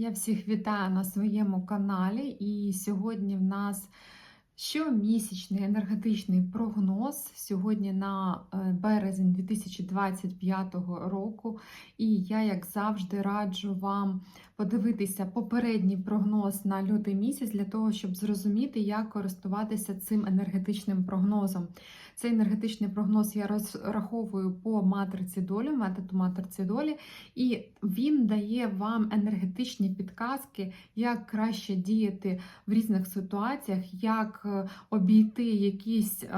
Я всіх вітаю на своєму каналі, і сьогодні в нас щомісячний енергетичний прогноз сьогодні на е, березень 2025 року. І я, як завжди, раджу вам подивитися попередній прогноз на лютий місяць для того, щоб зрозуміти, як користуватися цим енергетичним прогнозом. Цей енергетичний прогноз я розраховую по матриці долі, методу матриці долі, і він дає вам енергетичні підказки, як краще діяти в різних ситуаціях, як обійти якісь е,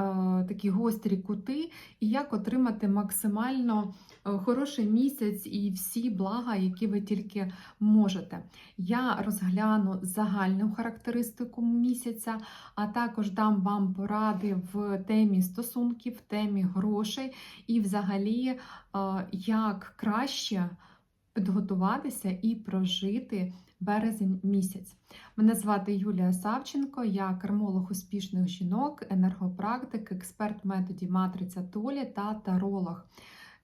такі гострі кути, і як отримати максимально е, хороший місяць і всі блага, які ви тільки можете. Я розгляну загальну характеристику місяця, а також дам вам поради в темі стосунків, в темі грошей і, взагалі, е, як краще підготуватися і прожити березень місяць. Мене звати Юлія Савченко, я кармолог успішних жінок, енергопрактик, експерт методі матриця Толі та таролог.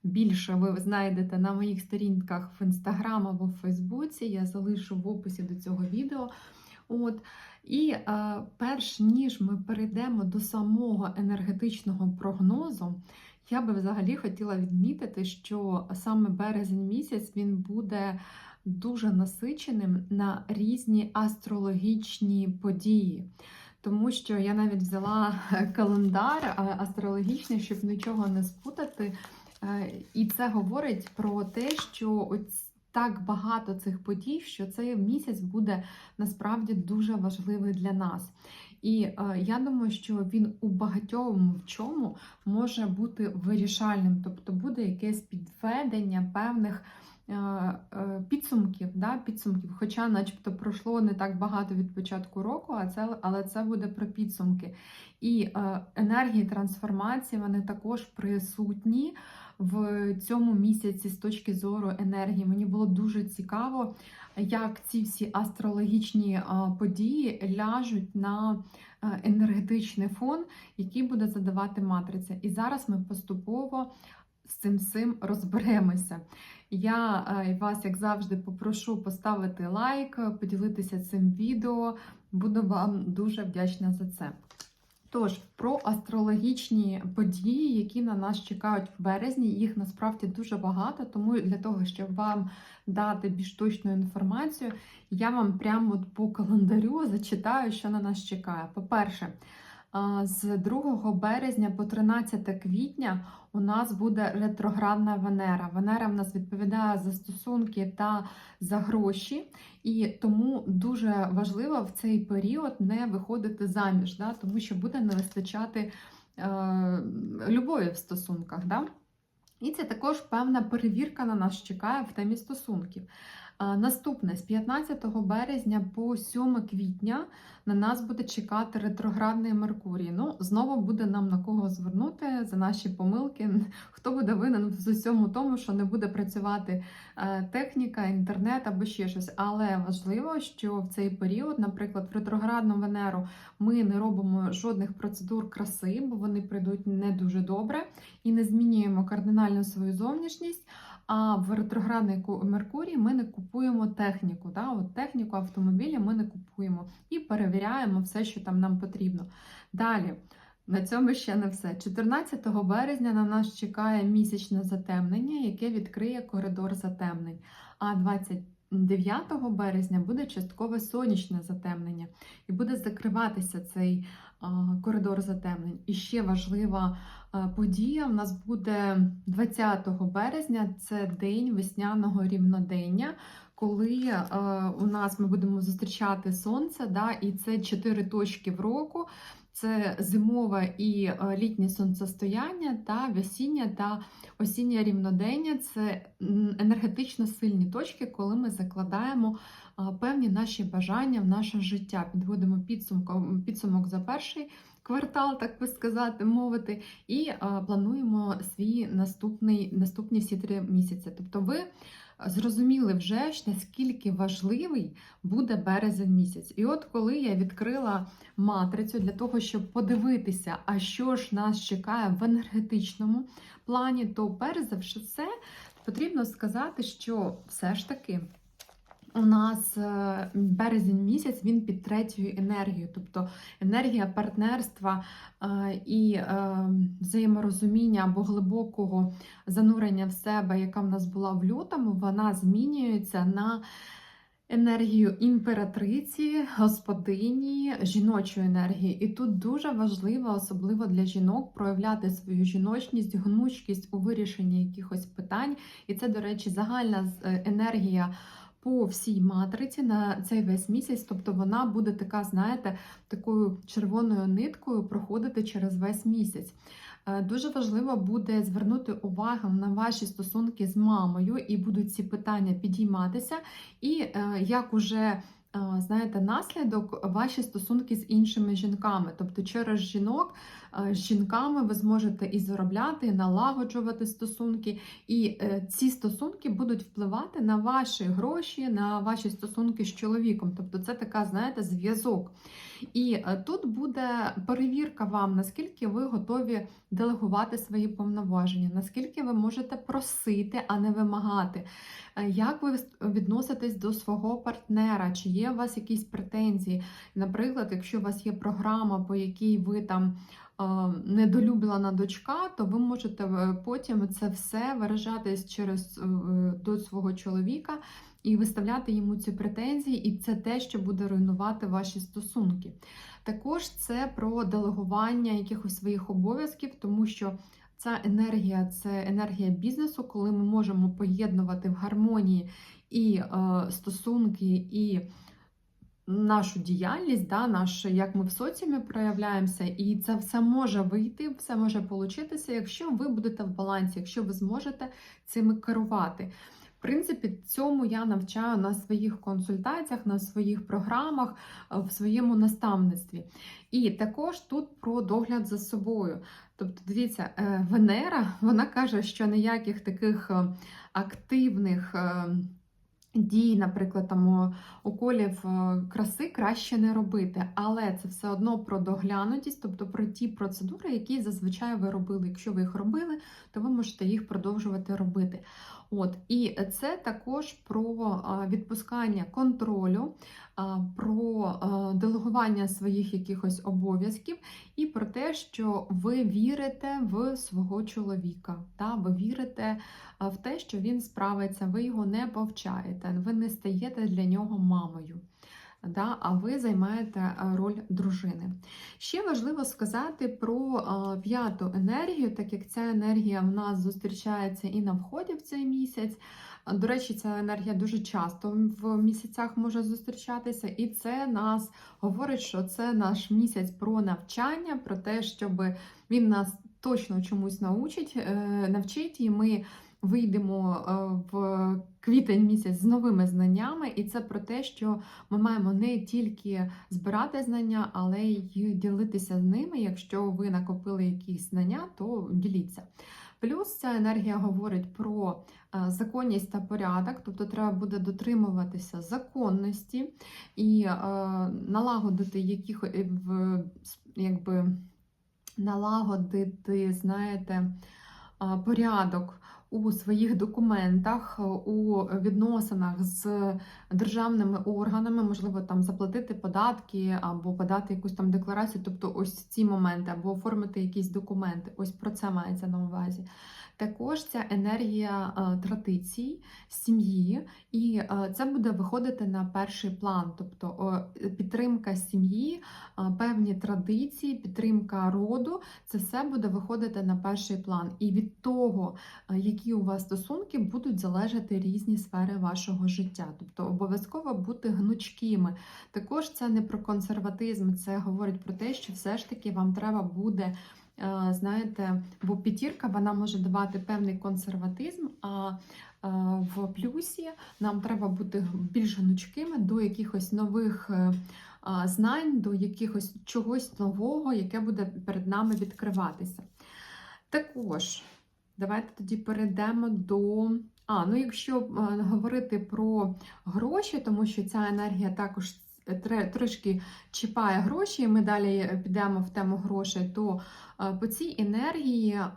Більше ви знайдете на моїх сторінках в інстаграм або в Фейсбуці. Я залишу в описі до цього відео. От. І е, перш ніж ми перейдемо до самого енергетичного прогнозу, я би взагалі хотіла відмітити, що саме березень місяць він буде дуже насиченим на різні астрологічні події. Тому що я навіть взяла календар астрологічний, щоб нічого не спутати. Е, і це говорить про те, що так багато цих подій, що цей місяць буде насправді дуже важливий для нас. І е, я думаю, що він у багатьому в чому може бути вирішальним, тобто буде якесь підведення певних. Е, е, підсумків, да, підсумків, хоча, начебто, пройшло не так багато від початку року, а це, але це буде про підсумки. І е, енергії трансформації вони також присутні в цьому місяці з точки зору енергії. Мені було дуже цікаво, як ці всі астрологічні події ляжуть на енергетичний фон, який буде задавати матриця. І зараз ми поступово з цим всім розберемося. Я е, вас, як завжди, попрошу поставити лайк, поділитися цим відео. Буду вам дуже вдячна за це. Тож, про астрологічні події, які на нас чекають в березні, їх насправді дуже багато, тому для того, щоб вам дати більш точну інформацію, я вам прямо по календарю зачитаю, що на нас чекає. По-перше, з 2 березня по 13 квітня у нас буде ретроградна Венера. Венера в нас відповідає за стосунки та за гроші, і тому дуже важливо в цей період не виходити заміж, да? тому що буде не вистачати е, любові в стосунках. Да? І це також певна перевірка на нас чекає в темі стосунків. Наступне з 15 березня по 7 квітня на нас буде чекати ретроградний Меркурій. Ну, знову буде нам на кого звернути за наші помилки. Хто буде винен в усьому тому, що не буде працювати е, техніка, інтернет або ще щось. Але важливо, що в цей період, наприклад, в ретроградну Венеру ми не робимо жодних процедур краси, бо вони прийдуть не дуже добре, і не змінюємо кардинально свою зовнішність. А в ретроградний Меркурій ми не купуємо техніку. Да? От Техніку автомобіля ми не купуємо і перевіряємо все, що там нам потрібно. Далі, на цьому ще не все. 14 березня на нас чекає місячне затемнення, яке відкриє коридор затемнень. А 29 березня буде часткове сонячне затемнення, і буде закриватися цей коридор затемнень. І ще важлива подія в нас буде 20 березня, це день весняного рівнодення, коли у нас ми будемо зустрічати сонце, да, і це чотири точки в року. Це зимове і літнє сонцестояння та весіння та осіннє рівнодення це енергетично сильні точки, коли ми закладаємо певні наші бажання в наше життя. Підводимо підсумок, підсумок за перший квартал, так би сказати, мовити, і плануємо свій наступний, наступні всі три місяці. Тобто, ви зрозуміли вже, наскільки важливий буде березень місяць. І от коли я відкрила матрицю для того, щоб подивитися, а що ж нас чекає в енергетичному плані, то перш за все потрібно сказати, що все ж таки у нас е, березень місяць він під третьою енергією, тобто енергія партнерства е, і е, взаєморозуміння або глибокого занурення в себе, яка в нас була в лютому, вона змінюється на енергію імператриці, господині, жіночої енергії. І тут дуже важливо, особливо для жінок, проявляти свою жіночність, гнучкість у вирішенні якихось питань. І це, до речі, загальна енергія. По всій матриці на цей весь місяць, тобто вона буде така, знаєте, такою червоною ниткою проходити через весь місяць. Е, Дуже важливо буде звернути увагу на ваші стосунки з мамою, і будуть ці питання підійматися. І е, як уже е, знаєте, наслідок ваші стосунки з іншими жінками, тобто через жінок з жінками ви зможете і заробляти, і налагоджувати стосунки, і е, ці стосунки будуть впливати на ваші гроші, на ваші стосунки з чоловіком. Тобто, це така, знаєте, зв'язок. І е, тут буде перевірка вам, наскільки ви готові делегувати свої повноваження, наскільки ви можете просити, а не вимагати. Е, Як ви відноситесь до свого партнера? Чи є у вас якісь претензії? Наприклад, якщо у вас є програма, по якій ви там е, недолюблена дочка, то ви можете е, потім це все виражатись через е, до свого чоловіка і виставляти йому ці претензії, і це те, що буде руйнувати ваші стосунки. Також це про делегування якихось своїх обов'язків, тому що ця енергія це енергія бізнесу, коли ми можемо поєднувати в гармонії і е, стосунки, і нашу діяльність, да, наш, як ми в соціумі проявляємося, і це все може вийти, все може получитися, якщо ви будете в балансі, якщо ви зможете цими керувати. В принципі, цьому я навчаю на своїх консультаціях, на своїх програмах, е, в своєму наставництві. І також тут про догляд за собою. Тобто, дивіться, е, Венера вона каже, що ніяких таких е, активних дій, наприклад, там уколів е, краси краще не робити. Але це все одно про доглянутість, тобто про ті процедури, які зазвичай ви робили. Якщо ви їх робили, то ви можете їх продовжувати робити. От, і це також про відпускання контролю, про делегування своїх якихось обов'язків, і про те, що ви вірите в свого чоловіка. Та? Ви вірите в те, що він справиться, ви його не повчаєте, ви не стаєте для нього мамою. Да, а ви займаєте роль дружини. Ще важливо сказати про а, п'яту енергію, так як ця енергія в нас зустрічається і на вході в цей місяць. До речі, ця енергія дуже часто в місяцях може зустрічатися, і це нас говорить, що це наш місяць про навчання, про те, щоб він нас точно чомусь научить, е, навчить, і ми вийдемо е, в квітень місяць з новими знаннями, і це про те, що ми маємо не тільки збирати знання, але й ділитися з ними. Якщо ви накопили якісь знання, то діліться. Плюс ця енергія говорить про е, законність та порядок, тобто треба буде дотримуватися законності і е, налагодити яких, якби, налагодити, знаєте, порядок у своїх документах, у відносинах з державними органами, можливо, там заплатити податки або подати якусь там декларацію, тобто ось ці моменти, або оформити якісь документи. Ось про це мається на увазі. Також ця енергія е, традицій, сім'ї, і е, це буде виходити на перший план, тобто підтримка сім'ї, е, певні традиції, підтримка роду, це все буде виходити на перший план. І від того, які у вас стосунки, будуть залежати різні сфери вашого життя. Тобто обов'язково бути гнучкими. Також це не про консерватизм, це говорить про те, що все ж таки вам треба буде. Е, Знаєте, бо п'ятірка вона може давати певний консерватизм, а е, в плюсі нам треба бути більш гнучкими до якихось нових е, знань, до якихось чогось нового, яке буде перед нами відкриватися. Також давайте тоді перейдемо до. А, ну якщо говорити про гроші, тому що ця енергія також трошки чіпає гроші, і ми далі підемо в тему грошей, то е, по цій енергії е,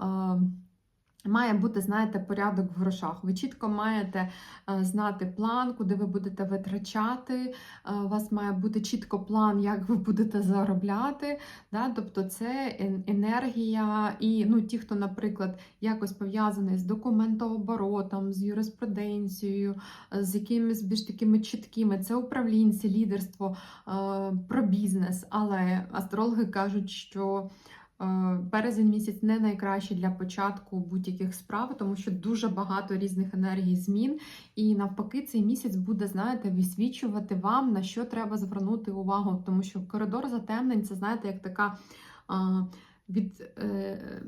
Має бути, знаєте, порядок в грошах. Ви чітко маєте е, знати план, куди ви будете витрачати. Е, У вас має бути чітко план, як ви будете заробляти. Да? Тобто це енергія, і ну, ті, хто, наприклад, якось пов'язаний з документооборотом, з юриспруденцією, е, з якимись більш такими чіткими, це управлінці, лідерство, про бізнес. Але астрологи кажуть, що Березень місяць не найкращий для початку будь-яких справ, тому що дуже багато різних енергій змін. І навпаки, цей місяць буде, знаєте, висвічувати вам, на що треба звернути увагу, тому що коридор затемнень це, знаєте, як така від. Е,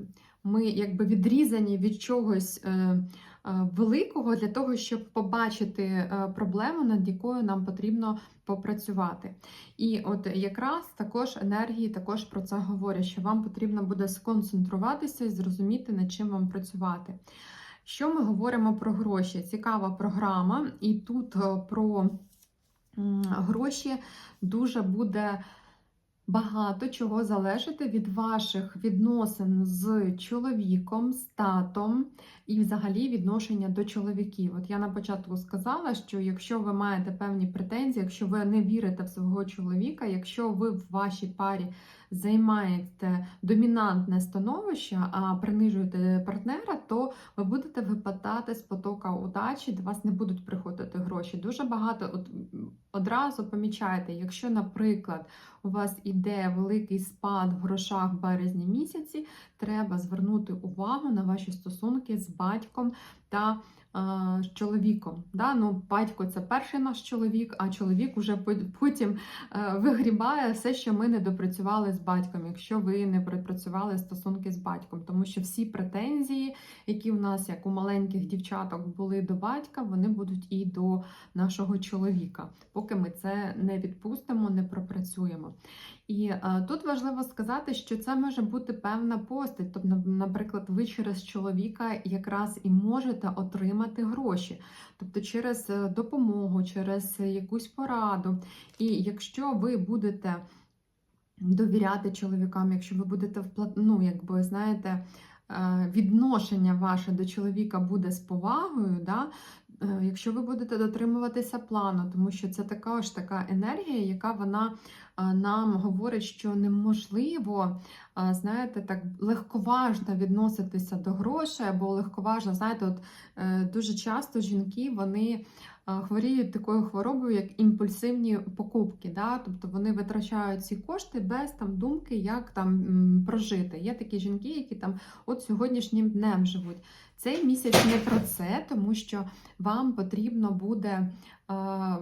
ми якби відрізані від чогось е, е, великого для того, щоб побачити е, проблему, над якою нам потрібно попрацювати. І от якраз також енергії також про це говорять, що вам потрібно буде сконцентруватися і зрозуміти, над чим вам працювати. Що ми говоримо про гроші? Цікава програма, і тут е, про гроші дуже буде багато чого залежати від ваших відносин з чоловіком, з татом і взагалі відношення до чоловіків. От я на початку сказала, що якщо ви маєте певні претензії, якщо ви не вірите в свого чоловіка, якщо ви в вашій парі займаєте домінантне становище, а принижуєте партнера, то ви будете випадати з потока удачі, до вас не будуть приходити гроші. Дуже багато от, одразу помічаєте, якщо, наприклад, у вас іде великий спад в грошах в березні місяці, треба звернути увагу на ваші стосунки з батьком та з чоловіком. Да? Ну, Батько це перший наш чоловік, а чоловік уже потім е, вигрібає все, що ми не допрацювали з батьком, якщо ви не пропрацювали стосунки з батьком. Тому що всі претензії, які в нас, як у маленьких дівчаток, були до батька, вони будуть і до нашого чоловіка, поки ми це не відпустимо, не пропрацюємо. І е, тут важливо сказати, що це може бути певна постать. Тобто, наприклад, ви через чоловіка якраз і можете отримати гроші, тобто через е, допомогу, через якусь пораду. І якщо ви будете довіряти чоловікам, якщо ви будете ну, якби знаєте, е, відношення ваше до чоловіка буде з повагою, да, Е, Якщо ви будете дотримуватися плану, тому що це така ж така енергія, яка вона е, нам говорить, що неможливо, е, знаєте, так легковажно відноситися до грошей, або легковажно, знаєте, от дуже часто жінки вони хворіють такою хворобою, як імпульсивні покупки. Да? Тобто вони витрачають ці кошти без там думки, як там прожити. Є такі жінки, які там от сьогоднішнім днем живуть. Цей місяць не про це, тому що вам потрібно буде е,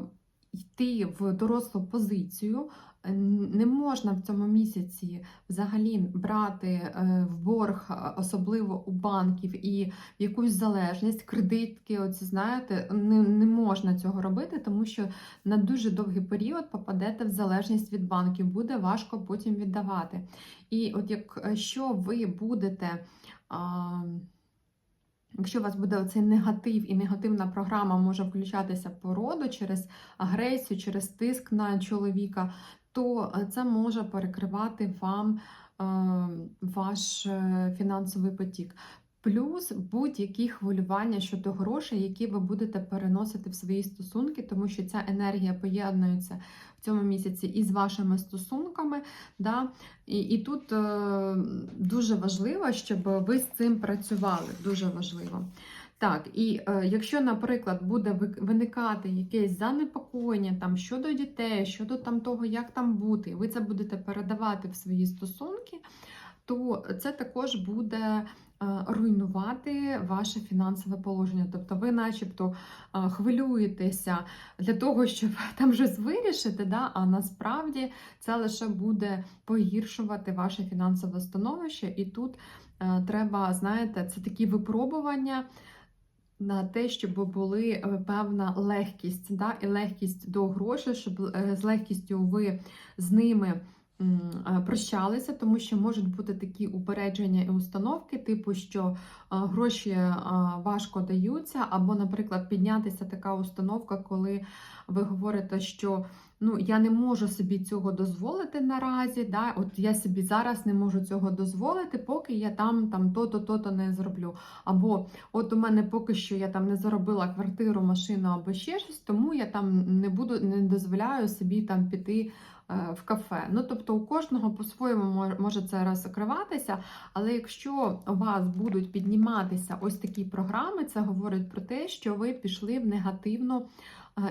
йти в дорослу позицію. Не можна в цьому місяці взагалі брати е, в борг, особливо у банків, і в якусь залежність, кредитки. Оці знаєте, не, не можна цього робити, тому що на дуже довгий період попадете в залежність від банків, буде важко потім віддавати. І от якщо ви будете. Якщо у вас буде оцей негатив і негативна програма може включатися по роду через агресію, через тиск на чоловіка, то е, це може перекривати вам е, ваш е, фінансовий потік. Плюс будь-які хвилювання щодо грошей, які ви будете переносити в свої стосунки, тому що ця енергія поєднується в цьому місяці із вашими стосунками. Да? І і тут е, дуже важливо, щоб ви з цим працювали. Дуже важливо. Так, і е, якщо, наприклад, буде виникати якесь занепокоєння там щодо дітей, щодо там того, як там бути, ви це будете передавати в свої стосунки, то це також буде руйнувати ваше фінансове положення. Тобто ви, начебто, е, хвилюєтеся для того, щоб там щось вирішити, да? а насправді це лише буде погіршувати ваше фінансове становище. І тут е, треба, знаєте, це такі випробування. На те, щоб були певна легкість, да, і легкість до грошей, щоб з легкістю ви з ними прощалися, тому що можуть бути такі упередження і установки, типу, що гроші важко даються, або, наприклад, піднятися така установка, коли ви говорите, що ну, я не можу собі цього дозволити наразі. Да? От я собі зараз не можу цього дозволити, поки я там там то-то, то-то не зроблю. Або от у мене поки що я там не заробила квартиру, машину або ще щось, тому я там не буду не дозволяю собі там піти. е, В кафе. Ну, тобто у кожного по-своєму може це розкриватися, але якщо у вас будуть підніматися ось такі програми, це говорить про те, що ви пішли в негативну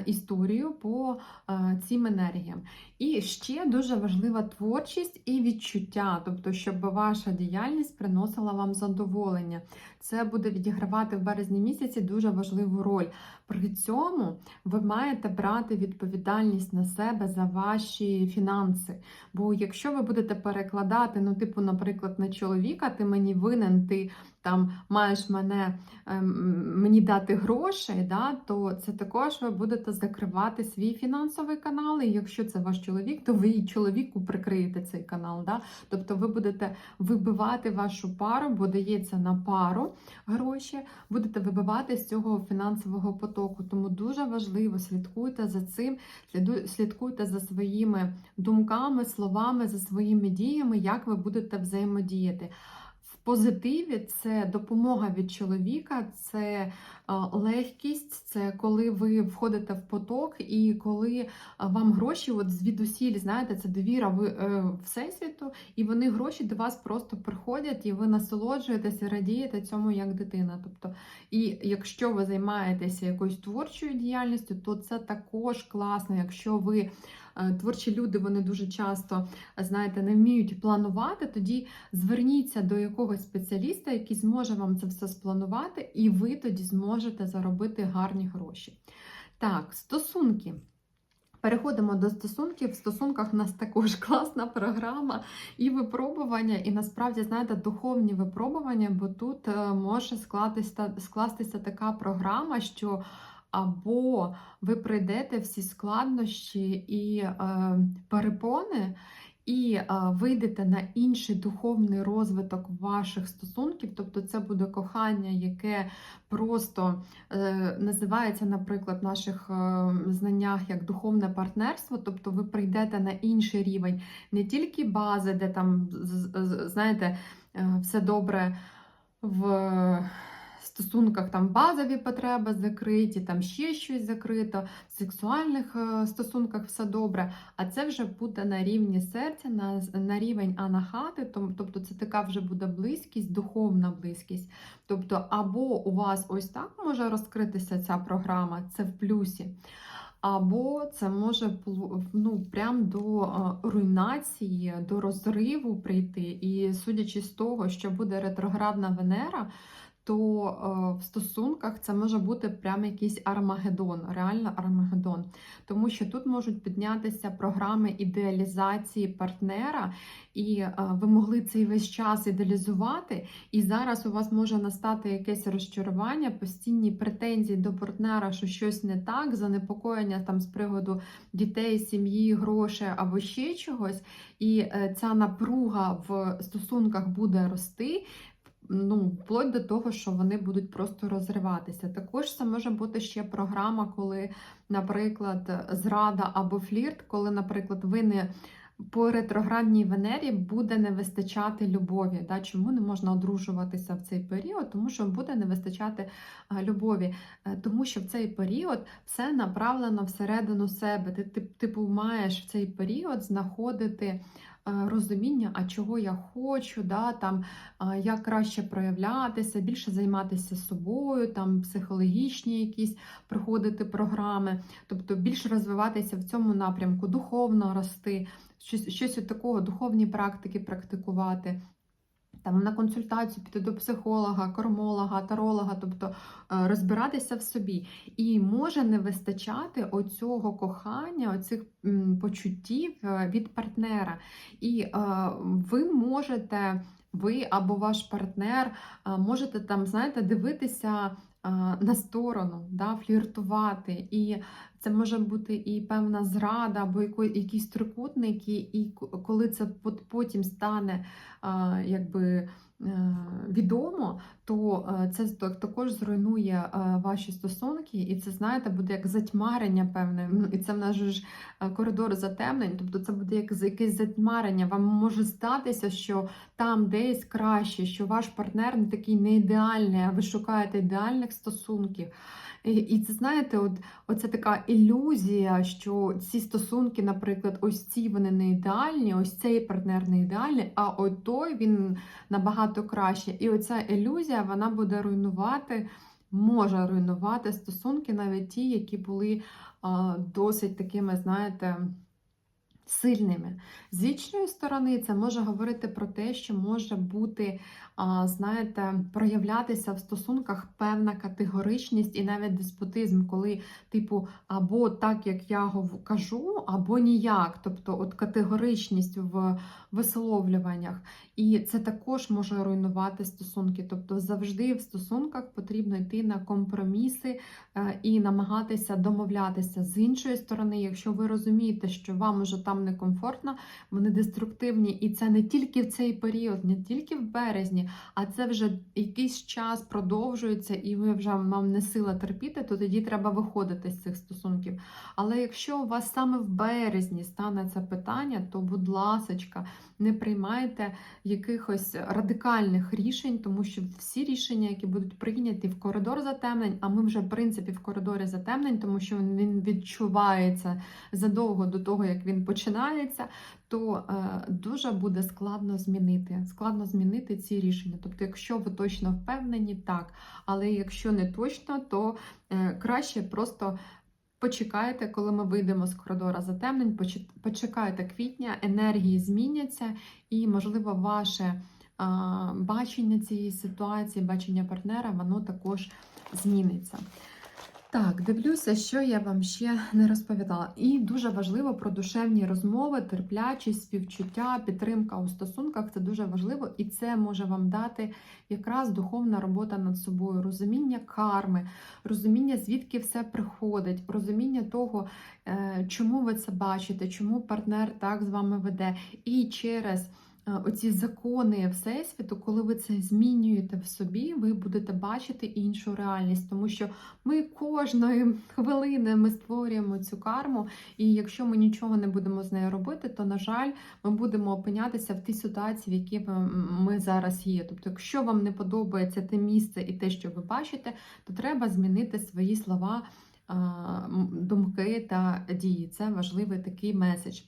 історію по е, цим енергіям. І ще дуже важлива творчість і відчуття, тобто, щоб ваша діяльність приносила вам задоволення. Це буде відігравати в березні місяці дуже важливу роль. При цьому ви маєте брати відповідальність на себе за ваші фінанси. Бо якщо ви будете перекладати, ну, типу, наприклад, на чоловіка, ти мені винен, ти там маєш мене ем, мені дати грошей, да, то це також ви будете закривати свій фінансовий канал. І якщо це ваш чоловік, то ви і чоловіку прикриєте цей канал. Да? Тобто ви будете вибивати вашу пару, бо дається на пару гроші, будете вибивати з цього фінансового потоку. Тому дуже важливо слідкуйте за цим, слідкуйте за своїми думками, словами, за своїми діями, як ви будете взаємодіяти. В позитиві це допомога від чоловіка, це е, легкість, це коли ви входите в поток, і коли е, вам гроші от звідусіль, знаєте, це довіра ви, е, Всесвіту, і вони гроші до вас просто приходять, і ви насолоджуєтеся, радієте цьому як дитина. Тобто, і якщо ви займаєтеся якоюсь творчою діяльністю, то це також класно, якщо ви. Е, Творчі люди вони дуже часто знаєте, не вміють планувати. Тоді зверніться до якогось спеціаліста, який зможе вам це все спланувати, і ви тоді зможете заробити гарні гроші. Так, стосунки. Переходимо до стосунків. В стосунках у нас також класна програма і випробування, і насправді, знаєте, духовні випробування, бо тут е, може скластися, скластися така програма, що або ви пройдете всі складнощі і е, перепони, і е, вийдете на інший духовний розвиток ваших стосунків, тобто це буде кохання, яке просто е, називається, наприклад, в наших е, знаннях як духовне партнерство, тобто ви прийдете на інший рівень, не тільки бази, де там, знаєте, е, все добре в стосунках там базові потреби закриті, там ще щось закрито, в сексуальних е, стосунках все добре. А це вже буде на рівні серця, на, на рівень анахати, тобто це така вже буде близькість, духовна близькість. Тобто, або у вас ось так може розкритися ця програма, це в плюсі. Або це може ну, прям до е, руйнації, до розриву прийти. І судячи з того, що буде ретроградна Венера, то е, в стосунках це може бути прям якийсь армагеддон, реально армагеддон. Тому що тут можуть піднятися програми ідеалізації партнера, і е, ви могли цей весь час ідеалізувати, і зараз у вас може настати якесь розчарування, постійні претензії до партнера, що щось не так, занепокоєння там з приводу дітей, сім'ї, грошей або ще чогось. І е, ця напруга в стосунках буде рости. Ну, вплоть до того, що вони будуть просто розриватися. Також це може бути ще програма, коли, наприклад, зрада або флірт, коли, наприклад, ви не по ретроградній Венері буде не вистачати любові. Да? Чому не можна одружуватися в цей період? Тому що буде не вистачати любові. Е, Тому що в цей період все направлено всередину себе. Ти, ти типу, маєш в цей період знаходити е, розуміння, а чого я хочу, да, там, як краще проявлятися, більше займатися собою, там психологічні якісь проходити програми, тобто більше розвиватися в цьому напрямку, духовно рости, щось, щось от такого, духовні практики практикувати. Там на консультацію піти до психолога, кормолога, таролога, тобто е, розбиратися в собі. І може не вистачати оцього кохання, оцих почуттів е, від партнера. І е, ви можете, ви або ваш партнер, можете там, знаєте, дивитися на сторону, да, фліртувати. І це може бути і певна зрада, або якісь трикутники, і коли це пот- потім стане якби. е, Відомо, то е, це також зруйнує е, ваші стосунки, і це, знаєте, буде як затьмарення певне. І це в нас ж коридор затемнень, тобто це буде як якесь затьмарення. Вам може здатися, що там десь краще, що ваш партнер не такий не ідеальний, а ви шукаєте ідеальних стосунків. І, це знаєте, от оце така ілюзія, що ці стосунки, наприклад, ось ці вони не ідеальні, ось цей партнер не ідеальний, а от той він набагато краще. І оця ілюзія вона буде руйнувати, може руйнувати стосунки, навіть ті, які були а, досить такими, знаєте. Сильними. З іншої сторони, це може говорити про те, що може бути, знаєте, проявлятися в стосунках певна категоричність і навіть деспотизм, коли, типу, або так, як я кажу, або ніяк. Тобто, от категоричність в висловлюваннях. І це також може руйнувати стосунки. Тобто, завжди в стосунках потрібно йти на компроміси е, і намагатися домовлятися. З іншої сторони, якщо ви розумієте, що вам уже там некомфортно, вони деструктивні, і це не тільки в цей період, не тільки в березні, а це вже якийсь час продовжується, і ви вже вам не сила терпіти, то тоді треба виходити з цих стосунків. Але якщо у вас саме в березні стане це питання, то, будь ласочка, не приймайте якихось радикальних рішень, тому що всі рішення, які будуть прийняті в коридор затемнень, а ми вже в принципі в коридорі затемнень, тому що він відчувається задовго до того, як він починається, то е, дуже буде складно змінити. Складно змінити ці рішення. Тобто, якщо ви точно впевнені, так. Але якщо не точно, то е, краще просто. Почекайте, коли ми вийдемо з коридора затемнень, почекайте квітня, енергії зміняться, і, можливо, ваше бачення цієї ситуації, бачення партнера, воно також зміниться. Так, дивлюся, що я вам ще не розповідала. І дуже важливо про душевні розмови, терплячість, співчуття, підтримка у стосунках це дуже важливо, і це може вам дати якраз духовна робота над собою, розуміння карми, розуміння, звідки все приходить, розуміння того, е, чому ви це бачите, чому партнер так з вами веде. І через оці закони Всесвіту, коли ви це змінюєте в собі, ви будете бачити іншу реальність, тому що ми кожної хвилини ми створюємо цю карму, і якщо ми нічого не будемо з нею робити, то на жаль, ми будемо опинятися в тій ситуації, в якій ми зараз є. Тобто, якщо вам не подобається те місце і те, що ви бачите, то треба змінити свої слова. Думки та дії це важливий такий меседж.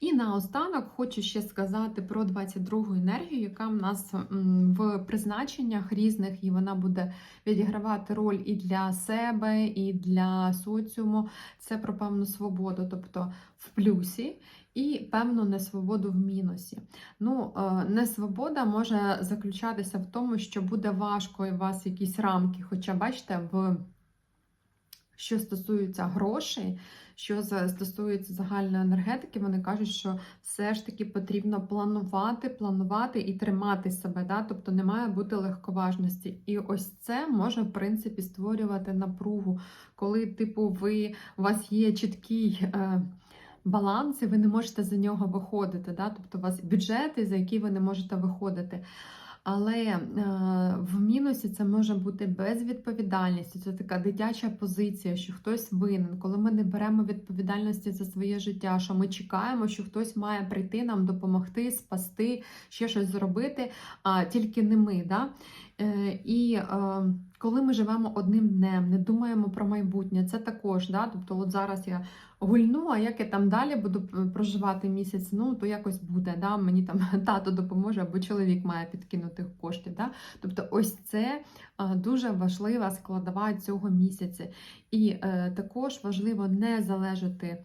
І наостанок хочу ще сказати про 22-гу енергію, яка в нас в призначеннях різних, і вона буде відігравати роль і для себе, і для соціуму. Це про певну свободу, тобто в плюсі. І певну несвободу в мінусі. Ну, е, несвобода може заключатися в тому, що буде важко у вас якісь рамки. Хоча, бачите, в що стосується грошей, що стосується загальної енергетики, вони кажуть, що все ж таки потрібно планувати, планувати і тримати себе. Да? Тобто не має бути легковажності. І ось це може, в принципі, створювати напругу, коли, типу, ви у вас є чіткий. Е, Баланс, і ви не можете за нього виходити. Да? Тобто у вас бюджети, за які ви не можете виходити. Але е, в мінусі це може бути безвідповідальність. Це така дитяча позиція, що хтось винен, коли ми не беремо відповідальності за своє життя, що ми чекаємо, що хтось має прийти нам допомогти, спасти, ще щось зробити, а тільки не ми. Да? Е, і е, коли ми живемо одним днем, не думаємо про майбутнє, це також. Да? Тобто, от зараз я гульну, а як я там далі буду проживати місяць, ну то якось буде. Да? Мені там тато допоможе, або чоловік має підкинути коштів. Да? Тобто, ось це дуже важлива складова цього місяця. І е, також важливо не залежати